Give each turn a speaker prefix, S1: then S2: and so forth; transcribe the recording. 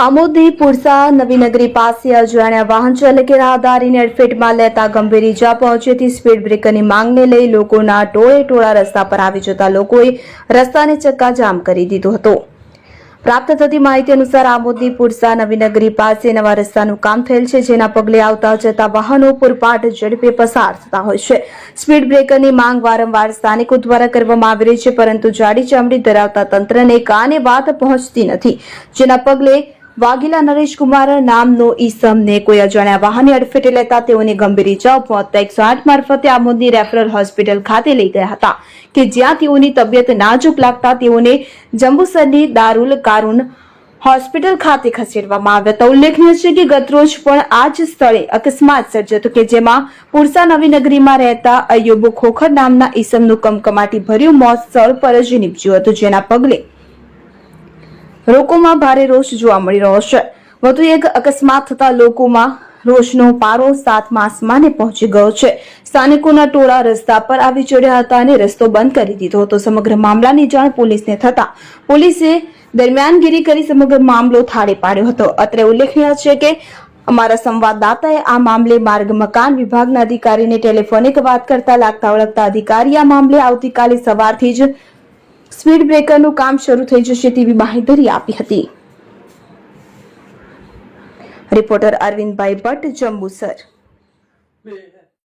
S1: આમોદની પુરસા નવીનગરી પાસે અજાણ્યા વાહન ચાલકે રાહદારીને અડફેટમાં લેતા ગંભીર ઇજા પહોંચી સ્પીડ બ્રેકરની માંગને લઈ લોકોના ટોળે ટોળા રસ્તા પર આવી જતા લોકોએ રસ્તાને ચક્કાજામ કરી દીધો હતો. પ્રાપ્ત થતી માહિતી અનુસાર આમોદની પુરસા નવીનગરી પાસે નવા રસ્તાનું કામ થયેલ છે, જેના પગલે આવતા જતા વાહનો પૂરપાટ ઝડપે પસાર થતા હોય છે. સ્પીડ બ્રેકરની માંગ વારંવાર સ્થાનિકો દ્વારા કરવામાં આવી રહી છે, પરંતુ જાડી ચામડી ધરાવતા તંત્રને કાને વાત પહોંચતી નથી, જેના પગલે વાઘેલા નરેશકુમાર નામનો ઈસમને કોઈ અજાણ્યા વાહને અડફેટે લેતા તેઓને ગંભીર ઇજાઓ પહોંચતા એકસો આઠ મારફતે આમોદની રેફરલ હોસ્પિટલ ખાતે લઈ ગયા હતા કે જ્યાં તેઓની તબિયત નાજુક લાગતા તેઓને જંબુસરની દારૂલ કારૂન હોસ્પિટલ ખાતે ખસેડવામાં આવ્યા હતા. ઉલ્લેખનીય છે કે ગતરોજ પણ આ જ સ્થળે અકસ્માત સર્જ્યો હતો કે જેમાં પુરસા નવીનગરીમાં રહેતા અયુબ ખોખર નામના ઈસમનું કમકમાટી ભર્યું મોત સ્થળ પર જ નીપજ્યું હતું, જેના પગલે લોકોમાં ભારે રોષ જોવા મળી રહ્યો છે. વધુ એક અકસ્માત થતા લોકોમાં રોષનો પારો સાતમા આસમાને પહોંચી ગયો છે. સ્થાનિકોના ટોળા રસ્તા પર આવી ચડ્યા હતા અને રસ્તો બંધ કરી દીધો હતો. સમગ્ર મામલાની જાણ પોલીસને થતા પોલીસે દરમિયાનગીરી કરી સમગ્ર મામલો થાળે પાડ્યો હતો. અત્રે ઉલ્લેખનીય છે કે અમારા સંવાદદાતાએ આ મામલે માર્ગ, મકાન વિભાગના અધિકારીને ટેલિફોનિક વાત કરતા લાગતા ઓળખતા અધિકારી આ મામલે આવતીકાલે સવારથી જ સ્પીડ બ્રેકરનું કામ શરૂ થઈ જશે તેવી બાહેધરી આપી હતી. રિપોર્ટર અરવિંદભાઈ ભટ્ટ જંબુસર.